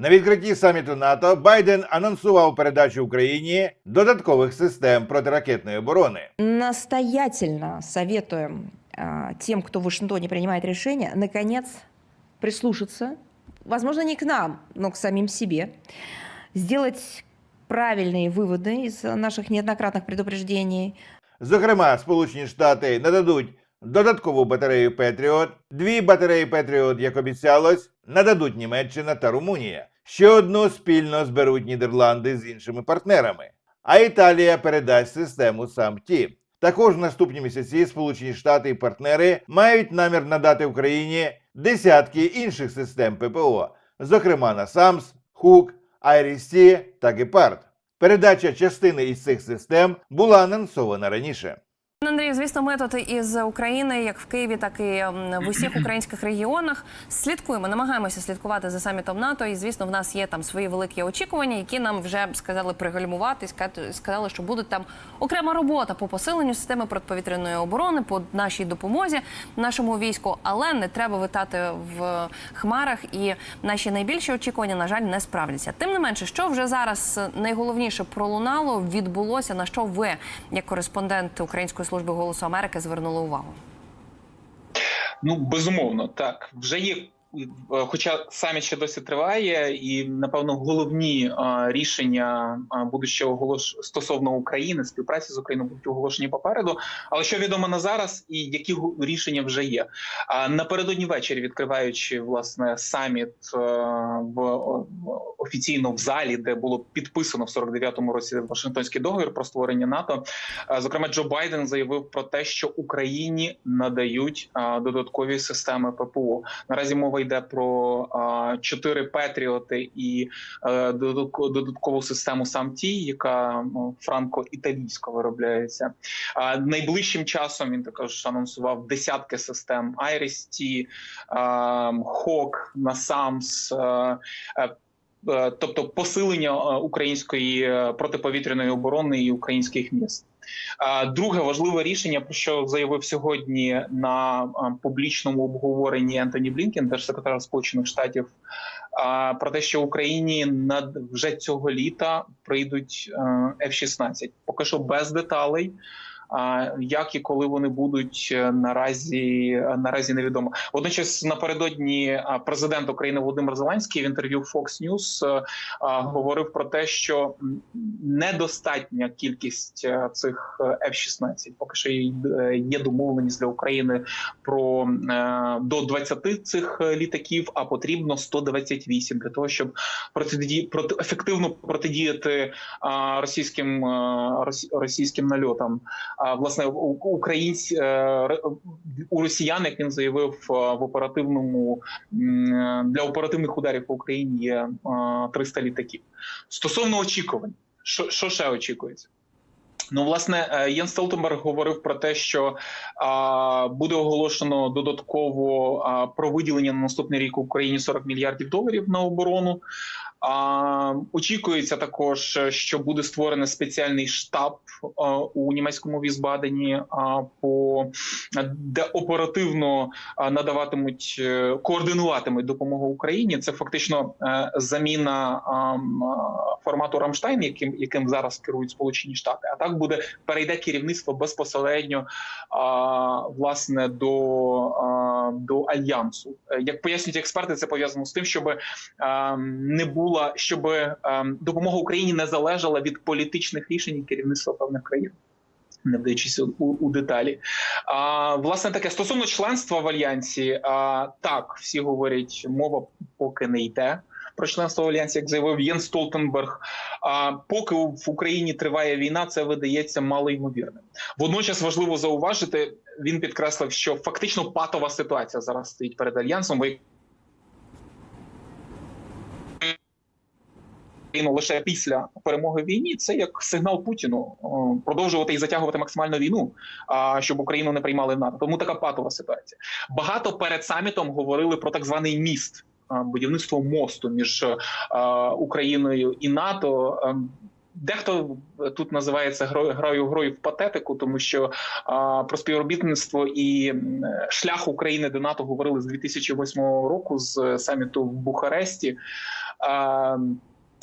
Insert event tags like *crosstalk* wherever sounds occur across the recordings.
На відкритті саміту НАТО Байден анонсував передачу Україні додаткових систем протиракетної оборони. Настоятельно советуем а, тем, кто в Вашингтоне принимает решения, наконец прислушаться, возможно, не к нам, но к самим себе, сделать правильные выводы из наших неоднократных предупреждений, Зокрема, Сполучені Штати нададуть додаткову батарею Петріот, дві батареї Петріот, як обіцялось, нададуть Німеччина та Румунія. Ще одну спільно зберуть Нідерланди з іншими партнерами. А Італія передасть систему САМТІ. Також в наступні місяці Сполучені Штати і партнери мають намір надати Україні десятки інших систем ППО, зокрема на САМС, ХУК, Айрісті та Гепард. Передача частини із цих систем була анонсована раніше. Пане Андрію, звісно, ми тут із України, як в Києві, так і ем, в усіх українських регіонах, слідкуємо, намагаємося слідкувати за самітом НАТО. І звісно, в нас є там свої великі очікування, які нам вже сказали пригальмувати. Сказали, що буде там окрема робота по посиленню системи протиповітряної оборони, по нашій допомозі нашому війську. Але не треба витати в хмарах, і наші найбільші очікування, на жаль, не справляться. Тим не менше, що вже зараз найголовніше пролунало, відбулося, на що ви, як кореспондент Української служби голосу Америки, звернули увагу. Ну безумовно, так вже є. Е, Хоча саміт ще досі триває, і напевно головні е, рішення е, будуть ще оголош стосовно України, співпраці з Україною будуть оголошені попереду. Але що відомо на зараз, і які рішення вже є? Напередодні ввечері, відкриваючи власне саміт в офіційно в залі, де було підписано в 49-му році Вашингтонський договір про створення НАТО. Зокрема, Джо Байден заявив про те, що Україні надають додаткові системи ППО. Наразі мова йде про чотири Петріоти і е, додатко- додаткову систему САМТІ, яка франко-італійсько виробляється. Найближчим часом він також анонсував десятки систем IRIS-T, ХОК, НАСАМС. е, е, Тобто посилення української протиповітряної оборони і українських міст. Друге важливе рішення, про що заявив сьогодні на публічному обговоренні Ентоні Блінкен, держсекретар Сполучених Штатів, про те, що Україні над вже цього літа прийдуть е, F-16. Поки що без деталей. Як і коли вони будуть е, наразі наразі невідомо. Водночас напередодні президент України Володимир Зеленський в інтерв'ю Fox News е, говорив про те, що недостатня кількість е, цих е, F-16. Поки що е, є домовленість для України про е, до 20 цих е, літаків, а потрібно 128 для того, щоб протидії проти ефективно протидіяти російським російським нальотам. Власне українсь е, у росіян, як він заявив е, в оперативному для оперативних ударів по Україні є е, 300 літаків. Стосовно очікувань, що, що ще очікується? Ну, власне, е, Єн Столтенберг говорив про те, що а, буде оголошено додатково а, про виділення на наступний рік Україні 40 мільярдів доларів на оборону. Очікується також, що буде створений спеціальний штаб у німецькому Візбадені, по де оперативно надаватимуть е, координуватимуть допомогу Україні. Це фактично е, заміна формату Рамштайн, яким яким зараз керують Сполучені Штати. А так буде перейде керівництво безпосередньо власне до, до альянсу. Е, Як пояснюють експерти, це пов'язано з тим, щоб не була, щоб допомога Україні не залежала від політичних рішень керівництва певних країн. Не вдаючись у, у деталі, а власне таке стосовно членства в альянсі, а, так всі говорять, мова поки не йде про членство в альянсі, як заявив Єн Столтенберг. А поки в Україні триває війна, це видається малоймовірним. Водночас важливо зауважити, він підкреслив, що фактично патова ситуація зараз стоїть перед альянсом. лише після перемоги в війні це як сигнал Путіну продовжувати і затягувати максимально війну, щоб Україну не приймали в НАТО. Тому така патова ситуація. Багато перед самітом говорили про так званий міст, будівництво мосту між Україною і НАТО. Ем, Дехто тут називається грою грою в патетику, тому що а, про співробітництво і шлях України до НАТО говорили з 2008 року з саміту в Бухаресті. А,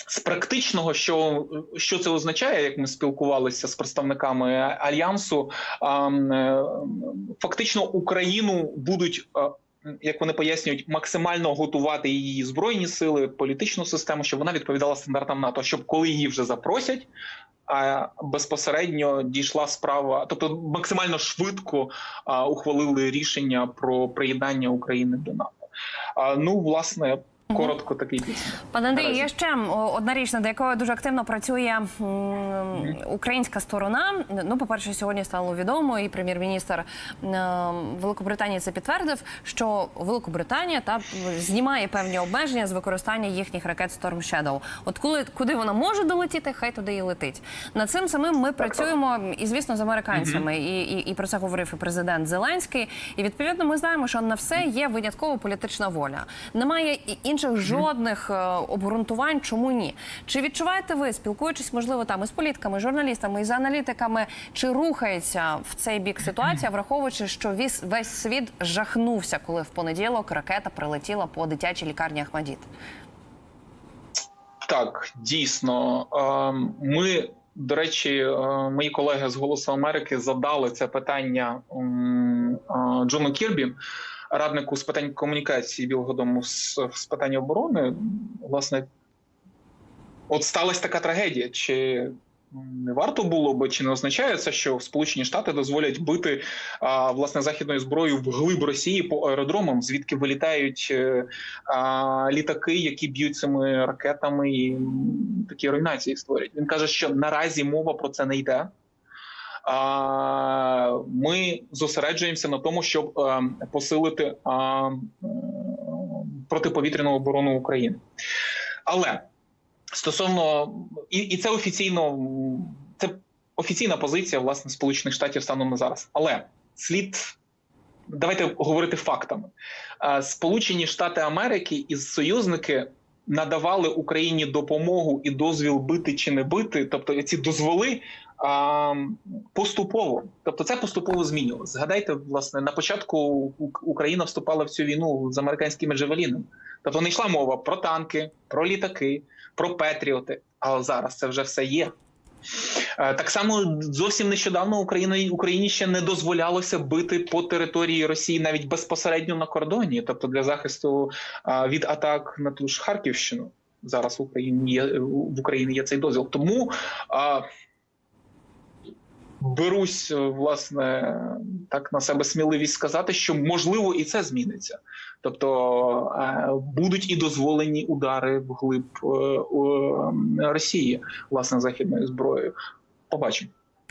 з практичного, що, що це означає, як ми спілкувалися з представниками альянсу, а, е, фактично Україну будуть. Як вони пояснюють, максимально готувати її збройні сили, політичну систему, щоб вона відповідала стандартам НАТО, щоб коли її вже запросять, а безпосередньо дійшла справа, тобто максимально швидко а, ухвалили рішення про приєднання України до НАТО. А, ну, власне, коротко такий підсумок. Пане Андрій, є ще одна річ, над якою дуже активно працює українська сторона. Ну, по-перше, сьогодні стало відомо, і прем'єр-міністр Великобританії це підтвердив, що Великобританія та знімає певні обмеження з використання їхніх ракет Storm Shadow. От коли куди вона може долетіти, хай туди і летить. Над цим самим ми працюємо і, звісно, з американцями. І, і, і про це говорив і президент Зеленський. І відповідно ми знаємо, що на все є винятково політична воля. Немає і інших жодних е, обґрунтувань, чому ні. Чи відчуваєте ви, спілкуючись, можливо, там із політиками, журналістами, із аналітиками, чи рухається в цей бік ситуація, *clears throat* враховуючи, що весь, світ жахнувся, коли в понеділок ракета прилетіла по дитячій лікарні Ахмадіт? Так, дійсно. Ми, до речі, е, мої колеги з Голосу Америки задали це питання Джону Кірбі, раднику з питань комунікації Білого Дому з, з питань оборони. Власне, от сталася така трагедія. Чи не варто було би, чи не означає це, що Сполучені Штати дозволять бити а, власне західною зброєю глиб Росії по аеродромам, звідки вилітають е, а, літаки, які б'ють цими ракетами і такі руйнації створять. Він каже, що наразі мова про це не йде. Ми зосереджуємося на тому, щоб е, посилити протиповітряну оборону України. Але стосовно і, і це офіційно це офіційна позиція власне Сполучених Штатів станом на зараз. Але слід давайте говорити фактами. Е, Сполучені Штати Америки і союзники надавали Україні допомогу і дозвіл бити чи не бити, тобто ці дозволи. Поступово, тобто це поступово змінювалося. Згадайте, власне, на початку Україна вступала в цю війну з американськими джавелінами. Тобто не йшла мова про танки, про літаки, про Петріоти. А зараз це вже все є. Е, Так само зовсім нещодавно Україна Україні ще не дозволялося бити по території Росії навіть безпосередньо на кордоні, тобто для захисту від атак на ту ж Харківщину. Зараз в Україні є в Україні є цей дозвіл. Тому берусь е, власне так на себе сміливість сказати, що можливо і це зміниться. Тобто е, будуть і дозволені удари вглиб е, е, Росії власне західною зброєю. Побачимо.